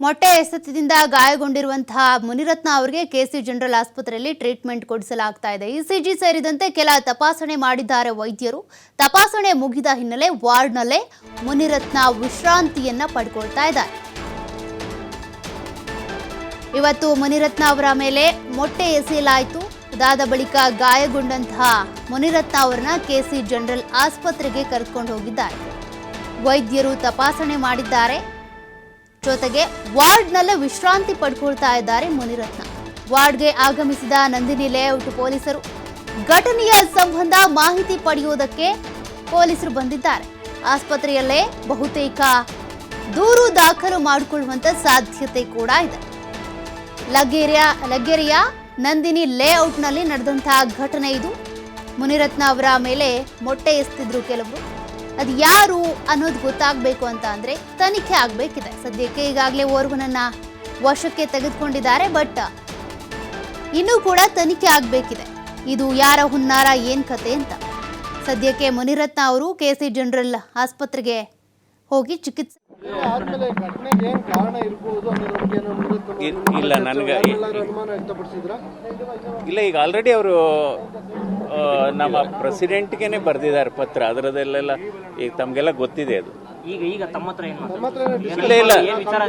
ಮೊಟ್ಟೆ ಎಸೆತದಿಂದ ಗಾಯಗೊಂಡಿರುವಂತಹ ಮುನಿರತ್ನ ಅವರಿಗೆ ಕೆಸಿ ಜನರಲ್ ಆಸ್ಪತ್ರೆಯಲ್ಲಿ ಟ್ರೀಟ್ಮೆಂಟ್ ಕೊಡಿಸಲಾಗ್ತಾ ಇದೆ. ಇಸಿಜಿ ಸೇರಿದಂತೆ ಕೆಲ ತಪಾಸಣೆ ಮಾಡಿದ್ದಾರೆ ವೈದ್ಯರು. ತಪಾಸಣೆ ಮುಗಿದ ಹಿನ್ನೆಲೆ ವಾರ್ಡ್ನಲ್ಲೇ ಮುನಿರತ್ನ ವಿಶ್ರಾಂತಿಯನ್ನ ಪಡ್ಕೊಳ್ತಾ ಇದ್ದಾರೆ. ಇವತ್ತು ಮುನಿರತ್ನ ಅವರ ಮೇಲೆ ಮೊಟ್ಟೆ ಎಸೆಯಲಾಯಿತು. ಇದಾದ ಬಳಿಕ ಗಾಯಗೊಂಡಂತಹ ಮುನಿರತ್ನ ಅವರನ್ನ ಕೆಸಿ ಜನರಲ್ ಆಸ್ಪತ್ರೆಗೆ ಕರೆದುಕೊಂಡು ಹೋಗಿದ್ದಾರೆ. ವೈದ್ಯರು ತಪಾಸಣೆ ಮಾಡಿದ್ದಾರೆ. ಜೊತೆಗೆ ವಾರ್ಡ್ನಲ್ಲೇ ವಿಶ್ರಾಂತಿ ಪಡ್ಕೊಳ್ತಾ ಇದ್ದಾರೆ ಮುನಿರತ್ನ. ವಾರ್ಡ್ಗೆ ಆಗಮಿಸಿದ ನಂದಿನಿ ಲೇಔಟ್ ಪೊಲೀಸರು. ಘಟನೆಯ ಸಂಬಂಧ ಮಾಹಿತಿ ಪಡೆಯುವುದಕ್ಕೆ ಪೊಲೀಸರು ಬಂದಿದ್ದಾರೆ. ಆಸ್ಪತ್ರೆಯಲ್ಲೇ ಬಹುತೇಕ ದೂರು ದಾಖಲು ಮಾಡಿಕೊಳ್ಳುವಂತ ಸಾಧ್ಯತೆ ಕೂಡ ಇದೆ. ಲಗ್ಗೆರೆಯ ಲಗ್ಗೆರೆಯ ನಂದಿನಿ ಲೇಔಟ್ನಲ್ಲಿ ನಡೆದಂತಹ ಘಟನೆ ಇದು. ಮುನಿರತ್ನ ಅವರ ಮೇಲೆ ಮೊಟ್ಟೆ ಎಸ್ತಿದ್ರು ಕೆಲವರು. ಅದು ಯಾರು ಅನ್ನೋದು ಗೊತ್ತಾಗಬೇಕು ಅಂತ ಅಂದರೆ ತನಿಖೆ ಆಗಬೇಕಿದೆ. ಸದ್ಯಕ್ಕೆ ಈಗಾಗಲೇ ಓರ್ವನನ್ನ ವಶಕ್ಕೆ ತೆಗೆದುಕೊಂಡಿದ್ದಾರೆ, ಬಟ್ ಇನ್ನೂ ಕೂಡ ತನಿಖೆ ಆಗಬೇಕಿದೆ. ಇದು ಯಾರ ಹುನ್ನಾರ, ಏನು ಕತೆ ಅಂತ. ಸದ್ಯಕ್ಕೆ ಮುನಿರತ್ನ ಅವರು ಕೆ ಸಿ ಜನರಲ್ ಆಸ್ಪತ್ರೆಗೆ ಹೋಗಿ ಚಿಕಿತ್ಸೆ. ಇಲ್ಲ ನನಗೆ ಇಲ್ಲ ಈಗ ಆಲ್ರೆಡಿ ಅವರು ನಮ್ಮ ಪ್ರೆಸಿಡೆಂಟ್ಗೆ ಬರೆದಿದ್ದಾರೆ ಪತ್ರ. ಅದರದಲ್ಲೆಲ್ಲ ಈಗ ತಮಗೆಲ್ಲ ಗೊತ್ತಿದೆ ಅದು. ಈಗ ಈಗ ತಮ್ಮ ಹತ್ರ ಇಲ್ಲ ಇಲ್ಲ. ವಿಚಾರ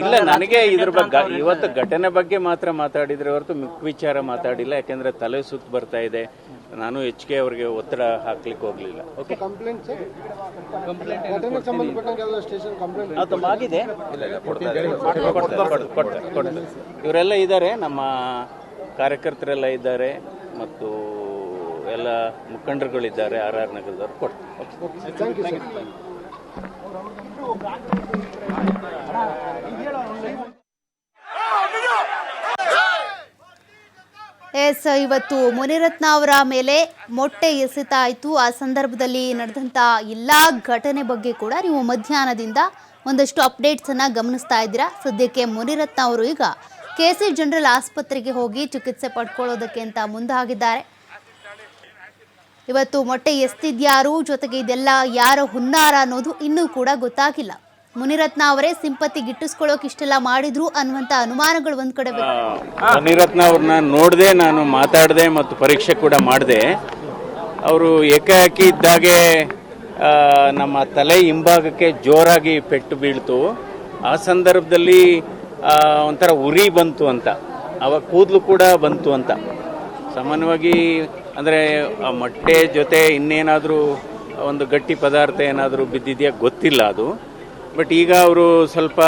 ಇಲ್ಲ ನನಗೆ ಇದ್ರ ಬಗ್ಗೆ ಇವತ್ತು ಘಟನೆ ಬಗ್ಗೆ ಮಾತ್ರ ಮಾತಾಡಿದ್ರೆ ಹೊರತು ಮಿಕ್ಕ ವಿಚಾರ ಮಾತಾಡಿಲ್ಲ. ಯಾಕೆಂದ್ರೆ ತಲೆ ಸುತ್ತು ಬರ್ತಾ ಇದೆ. ನಾನು ಎಚ್ ಕೆ ಅವರಿಗೆ ಒತ್ತಡ ಹಾಕ್ಲಿಕ್ಕೆ ಹೋಗ್ಲಿಲ್ಲ. ಓಕೆ ಕಂಪ್ಲೇಂಟ್ ಸರ್ ಘಟನೆಗೆ ಸಂಬಂಧಪಟ್ಟಂಗೆ ಯಾವ್ದೋ ಸ್ಟೇಷನ್ ಕಂಪ್ಲೇಂಟ್ ಅದು ಆಗಿದೆ ಇಲ್ಲ ಇಲ್ಲ ಕೊಡ್ತಾರೆ ಕೊಡ್ತಾರೆ ಕೊಡ್ತಾರೆ ಕೊಡ್ತಾರೆ ಇವರೆಲ್ಲ ಇದ್ದಾರೆ. ನಮ್ಮ ಕಾರ್ಯಕರ್ತರೆಲ್ಲ ಇದ್ದಾರೆ. ಮತ್ತು ಎಲ್ಲ ಮುಖಂಡರುಗಳಿದ್ದಾರೆ. ಆರ್ ಆರ್ ನಗರದವ್ರು ಕೊಡ್ತಾರೆ. ಎಸ್ ಇವತ್ತು ಮುನಿರತ್ನ ಅವರ ಮೇಲೆ ಮೊಟ್ಟೆ ಎಸೆತಾಯಿತು. ಆ ಸಂದರ್ಭದಲ್ಲಿ ನಡೆದಂಥ ಎಲ್ಲ ಘಟನೆ ಬಗ್ಗೆ ಕೂಡ ನೀವು ಮಧ್ಯಾಹ್ನದಿಂದ ಒಂದಷ್ಟು ಅಪ್ಡೇಟ್ಸ್ ಅನ್ನ ಗಮನಿಸ್ತಾ ಇದ್ದೀರಾ? ಸದ್ಯಕ್ಕೆ ಮುನಿರತ್ನ ಅವರು ಈಗ ಕೆ ಸಿ ಜನರಲ್ ಆಸ್ಪತ್ರೆಗೆ ಹೋಗಿ ಚಿಕಿತ್ಸೆ ಪಡ್ಕೊಳ್ಳೋದಕ್ಕೆ ಅಂತ ಮುಂದಾಗಿದ್ದಾರೆ. ಇವತ್ತು ಮೊಟ್ಟೆ ಎಸ್ತಿದ್ಯಾರು? ಜೊತೆಗೆ ಇದೆಲ್ಲ ಯಾರ ಹುನ್ನಾರ ಅನ್ನೋದು ಇನ್ನೂ ಕೂಡ ಗೊತ್ತಾಗಿಲ್ಲ. ಮುನಿರತ್ನ ಅವರೇ ಸಿಂಪತಿ ಗಿಟ್ಟಿಸ್ಕೊಳ್ಳೋಕೆ ಇಷ್ಟೆಲ್ಲ ಮಾಡಿದ್ರು ಅನ್ನುವಂತ ಅನುಮಾನಗಳು ಒಂದ್ ಕಡೆ ಮುನಿರತ್ನ ಅವ್ರನ್ನ ನೋಡದೆ ನಾನು ಮಾತಾಡದೆ ಮತ್ತು ಪರೀಕ್ಷೆ ಕೂಡ ಮಾಡಿದೆ. ಅವರು ಏಕಾಏಕಿ ಇದ್ದಾಗೆ ನಮ್ಮ ತಲೆ ಹಿಂಭಾಗಕ್ಕೆ ಜೋರಾಗಿ ಪೆಟ್ಟು ಬೀಳ್ತು. ಆ ಸಂದರ್ಭದಲ್ಲಿ ಒಂಥರ ಉರಿ ಬಂತು ಅಂತ. ಅವಾಗ ಕೂದಲು ಕೂಡ ಬಂತು ಅಂತ. ಸಾಮಾನ್ಯವಾಗಿ ಅಂದರೆ ಆ ಮೊಟ್ಟೆ ಜೊತೆ ಇನ್ನೇನಾದರೂ ಒಂದು ಗಟ್ಟಿ ಪದಾರ್ಥ ಏನಾದರೂ ಬಿದ್ದಿದೆಯಾ ಗೊತ್ತಿಲ್ಲ ಅದು. ಬಟ್ ಈಗ ಅವರು ಸ್ವಲ್ಪ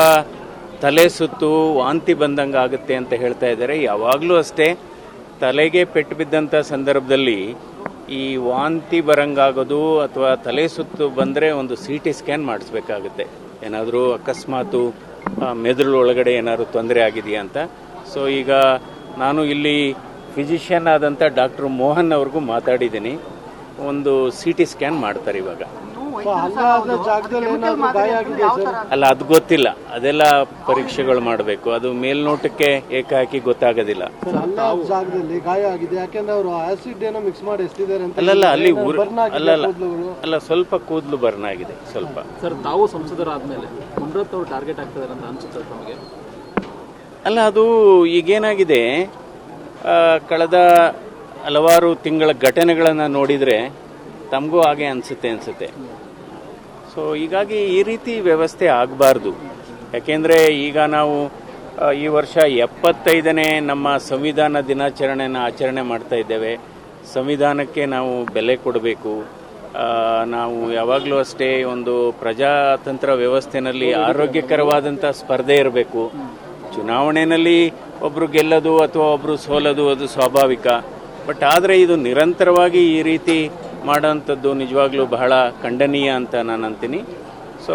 ತಲೆ ಸುತ್ತು ವಾಂತಿ ಬಂದಂಗೆ ಆಗುತ್ತೆ ಅಂತ ಹೇಳ್ತಾ ಇದ್ದಾರೆ. ಯಾವಾಗಲೂ ಅಷ್ಟೇ ತಲೆಗೆ ಪೆಟ್ಟು ಬಿದ್ದಂಥ ಸಂದರ್ಭದಲ್ಲಿ ಈ ವಾಂತಿ ಬರಂಗಾಗೋದು ಅಥವಾ ತಲೆ ಸುತ್ತು ಬಂದರೆ ಒಂದು ಸಿ ಟಿ ಸ್ಕ್ಯಾನ್ ಮಾಡಿಸ್ಬೇಕಾಗುತ್ತೆ. ಏನಾದರೂ ಅಕಸ್ಮಾತು ಮೆದುಳು ಒಳಗಡೆ ಏನಾದರೂ ತೊಂದರೆ ಆಗಿದೆಯಾ ಅಂತ. ಸೊ ಈಗ ನಾನು ಇಲ್ಲಿ ಫಿಸಿಷಿಯನ್ ಆದಂಥ ಡಾಕ್ಟರ್ ಮೋಹನ್ ಅವ್ರಿಗೂ ಮಾತಾಡಿದ್ದೀನಿ. ಒಂದು ಸಿ ಟಿ ಸ್ಕ್ಯಾನ್ ಮಾಡ್ತಾರೆ ಇವಾಗ. ಹಲ್ಲೆ ಆದ ಜಾಗದಲ್ಲಿ ಏನಾದ್ರು ಸರ್? ಅಲ್ಲ ಅದು ಗೊತ್ತಿಲ್ಲ. ಅದೆಲ್ಲ ಪರೀಕ್ಷೆಗಳು ಮಾಡಬೇಕು. ಅದು ಮೇಲ್ನೋಟಕ್ಕೆ ಏಕಾಕಿ ಗೊತ್ತಾಗೋದಿಲ್ಲ. ಜಾಗದಲ್ಲಿ ಗಾಯ ಆಗಿದೆ. ಯಾಕೆಂದ್ರೆ ಅವರು ಆಸಿಡ್ ಏನೋ ಮಿಕ್ಸ್ ಮಾಡಿ ಎಸ್ತಿದ್ದಾರೆ ಅಂತ ಅಲ್ಲಲ್ಲ ಅಲ್ಲಿ ಅಲ್ಲಲ್ಲ ಅಲ್ಲ ಸ್ವಲ್ಪ ಕೂದಲು ಬರ್ನ್ ಆಗಿದೆ ಸ್ವಲ್ಪ. ಸರ್ ತಾವು ಸಂಸದರಾದ್ಮೇಲೆ ಮುನ್ರತ್ ಅವರು ಟಾರ್ಗೆಟ್ ಆಗ್ತಿದ್ದಾರೆ ಅಂತ ಅನ್ಸುತ್ತೆ ತಮಗೆ ಅಲ್ಲ ಅದು ಈಗೇನಾಗಿದೆ ಆ, ಕಳೆದ ಹಲವಾರು ತಿಂಗಳ ಘಟನೆಗಳನ್ನು ನೋಡಿದರೆ ತಮಗೂ ಹಾಗೆ ಅನಿಸುತ್ತೆ ಅನಿಸುತ್ತೆ. ಸೊ ಹೀಗಾಗಿ ಈ ರೀತಿ ವ್ಯವಸ್ಥೆ ಆಗಬಾರ್ದು. ಯಾಕೆಂದರೆ ಈಗ ನಾವು ಈ ವರ್ಷ ಎಪ್ಪತ್ತೈದನೇ ನಮ್ಮ ಸಂವಿಧಾನ ದಿನಾಚರಣೆಯನ್ನು ಆಚರಣೆ ಮಾಡ್ತಾ ಇದ್ದೇವೆ. ಸಂವಿಧಾನಕ್ಕೆ ನಾವು ಬೆಲೆ ಕೊಡಬೇಕು. ನಾವು ಯಾವಾಗಲೂ ಅಷ್ಟೇ ಒಂದು ಪ್ರಜಾತಂತ್ರ ವ್ಯವಸ್ಥೆನಲ್ಲಿ ಆರೋಗ್ಯಕರವಾದಂಥ ಸ್ಪರ್ಧೆ ಇರಬೇಕು. ಚುನಾವಣೆಯಲ್ಲಿ ಒಬ್ಬರು ಗೆಲ್ಲೋದು ಅಥವಾ ಒಬ್ಬರು ಸೋಲೋದು ಅದು ಸ್ವಾಭಾವಿಕ. ಬಟ್ ಆದರೆ ಇದು ನಿರಂತರವಾಗಿ ಈ ರೀತಿ ಮಾಡೋವಂಥದ್ದು ನಿಜವಾಗ್ಲೂ ಬಹಳ ಖಂಡನೀಯ ಅಂತ ನಾನು ಅಂತೀನಿ. ಸೊ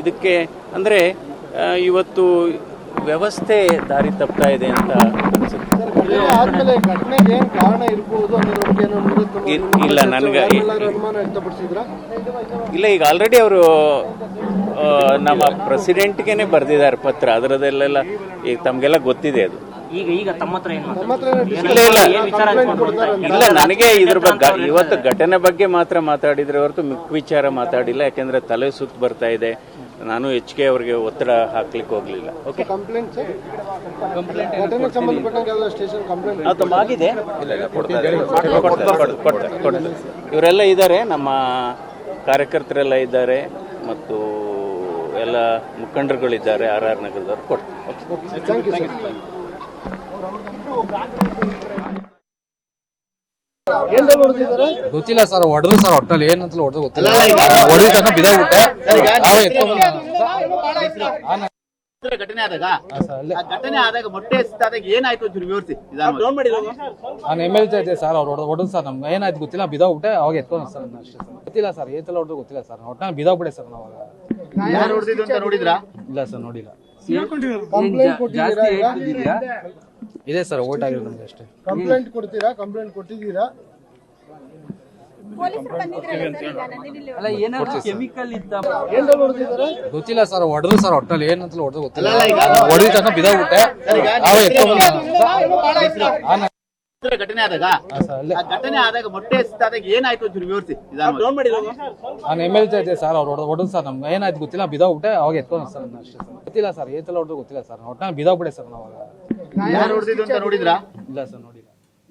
ಇದಕ್ಕೆ ಅಂದರೆ ಇವತ್ತು ವ್ಯವಸ್ಥೆ ದಾರಿ ತಪ್ತಾ ಇದೆ ಅಂತ ಇಲ್ಲ, ನನ್ಗೆ- ಇಲ್ಲ ಈಗ ಆಲ್ರೆಡಿ ಅವರು ನಮ್ಮ ಪ್ರೆಸಿಡೆಂಟ್ಗೆನೆ ಬರೆದಿದ್ದಾರೆ ಪತ್ರ. ಅದರದಲ್ಲೆಲ್ಲ ಈಗ ತಮಗೆಲ್ಲ ಗೊತ್ತಿದೆ ಅದು. ಈಗ ಈಗ ತಮ್ಮ ಹತ್ರ ಇಲ್ಲ ಇಲ್ಲ ವಿಚಾರ ಅಂತ? ಇಲ್ಲ ನನಗೆ ಇದ್ರ ಬಗ್ಗೆ ಇವತ್ತು ಘಟನೆ ಬಗ್ಗೆ ಮಾತ್ರ ಮಾತಾಡಿದ್ರೆ ಹೊರತು ಮಿಕ್ ವಿಚಾರ ಮಾತಾಡಿಲ್ಲ ಯಾಕೆಂದ್ರೆ ತಲೆ ಸುತ್ತು ಬರ್ತಾ ಇದೆ. ನಾನು ಎಚ್ ಕೆ ಅವರಿಗೆ ಒತ್ತಡ ಹಾಕ್ಲಿಕ್ಕೆ ಹೋಗ್ಲಿಲ್ಲ. Okay complaint sir? ಘಟನೆಗೆ ಸಂಬಂಧಪಟ್ಟಂಗೆ ಸ್ಟೇಷನ್ ಕಂಪ್ಲೇಂಟ್ ಇವರೆಲ್ಲ ಇದ್ದಾರೆ ನಮ್ಮ ಕಾರ್ಯಕರ್ತರೆಲ್ಲ ಇದ್ದಾರೆ ಮತ್ತು ಎಲ್ಲ ಮುಖಂಡರುಗಳಿದ್ದಾರೆ ಆರ್ ಆರ್ ನಗರದವರು ಕೊಡ್ತಾರೆ ಥ್ಯಾಂಕ್ ಯು ಸರ್ ಏನ್ ಹೊಡೆದಿದ್ದಾರೆ ಗೊತ್ತಿಲ್ಲ ಸರ್ ಹೊಡೆದ್ರು ಸರ್ ಒಟ್ಟಲ್ಲಿ ಏನಂತ ಹೊಡೆದು ಗೊತ್ತಿಲ್ಲ. ಹೊಡೆದ ತನಕ ಬಿದ ಎತ್ಕೊಂಡ್ ಘಟನೆ ಆದಾಗ ಆ ಘಟನೆ ಆದಾಗ ಮೊಟ್ಟೆ ಏನಾಯ್ತು ಒಂಚೂರು ವಿವರಿಸಿ ನಾನು ಎಂ ಎಲ್ ಇದ್ದೆ ಸರ್ ಅವ್ರು ಹೊಡೆದು ಸರ್ ನಮ್ಗೆ ಏನಾಯ್ತು ಗೊತ್ತಿಲ್ಲ ಬಿದ್ದೋಗ್ಬಿಟ್ಟೆ ಅವಾಗ ಎತ್ಕೊಂಡು ಸರ್ ಅಷ್ಟೇ ಗೊತ್ತಿಲ್ಲ ಸರ್ ಏತೆಲ್ಲ ಹೊಡೆದು ಗೊತ್ತಿಲ್ಲ ಸರ್ ಒಟ್ಟಿನಲ್ಲಿ ಬಿದ್ದೋಗ್ಬಿಟ್ಟೆ ಸರ್ ನಾವು ಅವಾಗ ಯಾರು ಹೊಡೆದಿದ್ದು ಅಂತ ನೋಡಿದ್ರಾ? ಇಲ್ಲ ಸರ್ ನೋಡಿಲ್ಲ. ಇದೆ ಸರ್ ಓಟ್ ಆಗಿರೋದು ನಮ್ಗೆ ಅಷ್ಟೇ. ಕಂಪ್ಲೇಂಟ್ ಕೊಡ್ತೀರಾ? ಕಂಪ್ಲೇಂಟ್ ಕೊಟ್ಟಿದ್ದೀರಾ? ಏನ್ ಹೊಡೆದಿದ್ದಾರೆ? ಗೊತ್ತಿಲ್ಲ ಸರ್ ಹೊಡೆದು ಸರ್ ಒಟ್ಟಲ್ಲಿ ಏನಂತ ಹೊಡೆದು ಗೊತ್ತಿಲ್ಲ. ಹೊಡೆದ ತನಕ ಬಿದ್ದೋಗ್ಬಿಟ್ಟೆ ಅವೇ ಎತ್ಕೊಂಡ್ ಘಟನೆ ಆದಾಗ ಆ ಘಟನೆ ಆದಾಗ ಮೊಟ್ಟೆ ಎತ್ತಾದಾಗ ಏನಾಯ್ತು ಒಂಚೂರು ವಿವರಿಸಿ. ನಾನು ಎಂ ಎಲ್ ಇದ್ದೆ ಸರ್ ಅವ್ರು ಹೊಡೆದು ಸರ್ ನಮ್ಗೆ. ಏನಾಯ್ತು ಗೊತ್ತಿಲ್ಲ ಬಿದ್ದೋಗ್ಬಿಟ್ಟೆ ಅವಾಗ ಎತ್ಕೊಂಡು ಸರ್ ಅಷ್ಟೇ ಸರ್. ಗೊತ್ತಿಲ್ಲ ಸರ್ ಏತಲ್ಲ ಹೊಡೆದು ಗೊತ್ತಿಲ್ಲ ಸರ್ ನೋಡ್ ಬಿದ್ದೋಗ್ಬಿಟ್ಟೆ ಸರ್ ನಾವು ಅವಾಗ ಅಂತ ನೋಡಿದ್ರಾ? ಇಲ್ಲ ಸರ್ ನೋಡಿ